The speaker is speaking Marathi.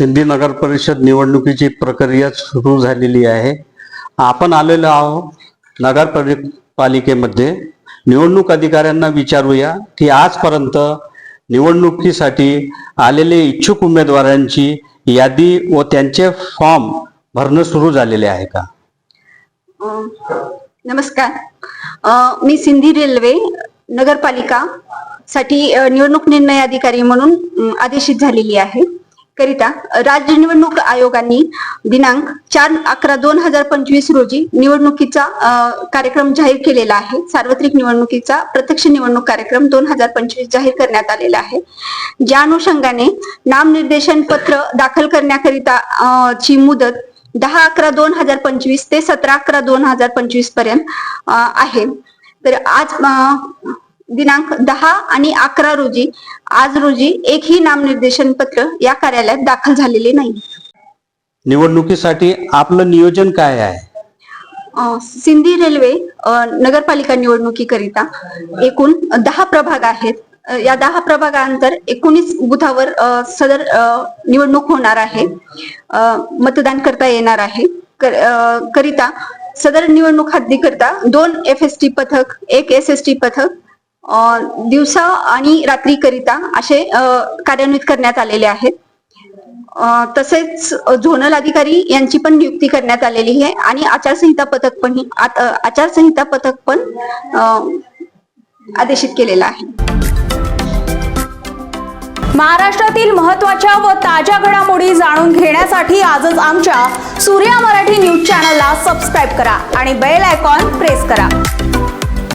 सिंधी नगर परिषद निवडणुकीची प्रक्रिया सुरू झालेली आहे. आपण आलेलो आहोत नगर परिपालिकेमध्ये निवडणूक अधिकाऱ्यांना विचारूया की आजपर्यंत निवडणुकीसाठी आलेले इच्छुक उमेदवारांची यादी व त्यांचे फॉर्म भरणं सुरू झालेले आहे का? नमस्कार. मी सिंधी रेल्वे नगरपालिका साठी निवडणूक निर्णय अधिकारी म्हणून आदेशित झालेली आहे. करिता राज्य निवडणूक आयोगाने दिनांक चार अकरा दोन हजार पंचवीस रोजी निवडणुकीचा कार्यक्रम जाहीर केलेला आहे. सार्वत्रिक निवडणुकीचा प्रत्यक्ष निवडणूक कार्यक्रम दोन हजार पंचवीस जाहीर करण्यात आलेला आहे. ज्या अनुषंगाने नामनिर्देशन पत्र दाखल करण्याकरिता ची मुदत दहा अकरा दोन हजार पंचवीस ते सतरा अकरा दोन हजार पंचवीसपर्यंत आहे. तर आज दिनांक दहा आणि अकरा रोजी आज रोजी एकही नामनिर्देशन पत्र या कार्यालयात दाखल झालेले नाही. निवडणुकीसाठी आपलं नियोजन काय आहे? सिंधी रेल्वे नगरपालिका निवडणुकीकरिता एकूण दहा प्रभाग आहेत. या दहा प्रभागांतर एकोणीस बुथावर सदर निवडणूक होणार आहे. मतदान करता येणार आहे. कर- करिता सदर निवडणूक हद्दीकरिता दोन एफ एस टी पथक एक एस एस टी पथक दिवसा आणि रात्री करिता असे कार्यान्वित करण्यात आलेले आहेत. तसेच झोनल अधिकारी यांची पण नियुक्ती करण्यात आलेली आहे आणि आचारसंहिता पथक पण आचारसंहिता पथक पण आदेशित केलेलं आहे. महाराष्ट्रातील महत्त्वाच्या व ताज्या घडामोडी जाणून घेण्यासाठी आजच आमच्या सूर्या मराठी न्यूज चॅनलला सबस्क्राईब करा आणि बेल आयकॉन प्रेस करा.